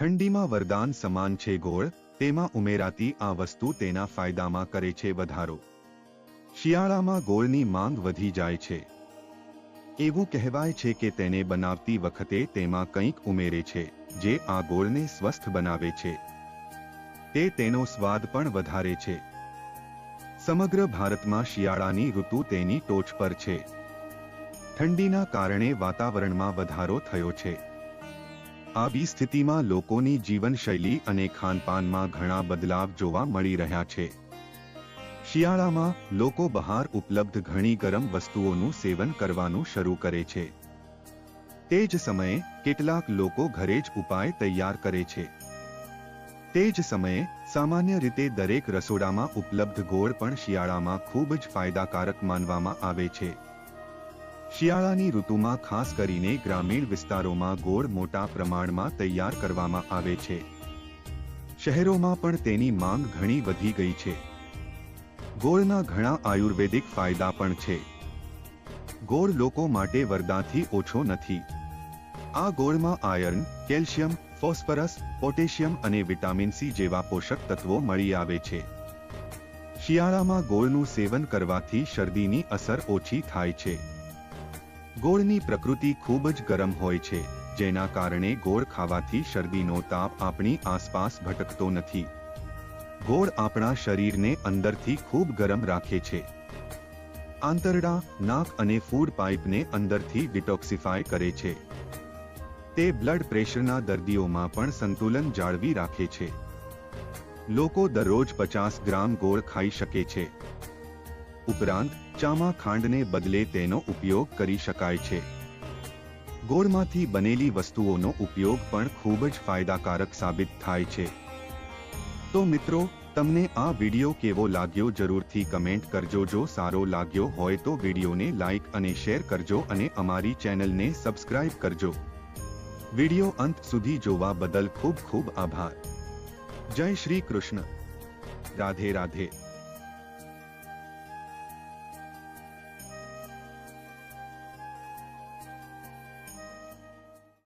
ઠંડીમાં વરદાન સમાન છે ગોળ, તેમાં ઉમેરાતી આ વસ્તુ તેના ફાયદામાં કરે છે વધારો. શિયાળામાં ગોળની માંગ વધી જાય છે. એવું કહેવાય છે કે તેને બનાવતી વખતે તેમાં કંઈક ઉમેરે છે, જે આ ગોળને સ્વસ્થ બનાવે છે. તે તેનો સ્વાદ પણ વધારે છે. સમગ્ર ભારતમાં શિયાળાની ઋતુ તેની ટોચ પર છે. ઠંડીના કારણે વાતાવરણમાં વધારો થયો છે. આવી સ્થિતિમાં લોકોની જીવનશૈલી અને ખાનપાનમાં ઘણા બદલાવ જોવા મળી રહ્યા છે. શિયાળામાં લોકો બહાર ઉપલબ્ધ ઘણી ગરમ વસ્તુઓનું સેવન કરવાનું શરૂ કરે છે. તે જ સમયે કેટલાક લોકો ઘરે જ ઉપાય તૈયાર કરે છે. તે જ સમયે સામાન્ય રીતે દરેક રસોડામાં ઉપલબ્ધ ગોળ પણ શિયાળામાં ખૂબ જ ફાયદાકારક માનવામાં આવે છે. શિયાળાની ઋતુમાં ખાસ કરીને ગ્રામીણ વિસ્તારોમાં ગોળ મોટા પ્રમાણમાં તૈયાર કરવામાં આવે છે. શહેરોમાં પણ તેની માંગ ઘણી વધી ગઈ છે. ગોળના ઘણા આયુર્વેદિક ફાયદા પણ છે. ગોળ લોકો માટે વરદાથી ઓછો નથી. આ ગોળમાં આયર્ન, કેલ્શિયમ, ફોસ્ફરસ, પોટેશિયમ અને વિટામિન સી જેવા પોષક તત્વો મળી આવે છે. શિયાળામાં ગોળનું સેવન કરવાથી શરદીની અસર ઓછી થાય છે. ગોળની પ્રકૃતિ ખૂબ જ ગરમ હોય છે, જેના કારણે ગોળ ખાવાથી શરદીનો તાપ આપણી આસપાસ ભટકતો નથી. ગોળ આપણા શરીરને અંદરથી ખૂબ ગરમ રાખે છે. આંતરડા, નાક અને ફૂડ પાઇપને અંદરથી ડિટોક્સિફાય કરે છે. તે બ્લડ પ્રેશરના દર્દીઓમાં પણ સંતુલન જાળવી રાખે છે. લોકો દરરોજ પચાસ ગ્રામ ગોળ ખાઈ શકે છે. ઉપરાંત ચામાં ખાંડને બદલે તેનો ઉપયોગ કરી શકાય છે. ગોળમાંથી બનેલી વસ્તુઓનો ઉપયોગ પણ ખૂબ જ ફાયદાકારક સાબિત થાય છે. તો મિત્રો, તમને આ વીડિયો કેવો લાગ્યો જરૂરથી કમેન્ટ કરજો. જો સારો લાગ્યો હોય તો વિડીયોને લાઇક અને શેર કરજો અને અમારી ચેનલને સબસ્ક્રાઇબ કરજો. વીડિયો અંત સુધી જોવા બદલ ખૂબ ખૂબ આભાર. જય શ્રી કૃષ્ણ. રાધે રાધે.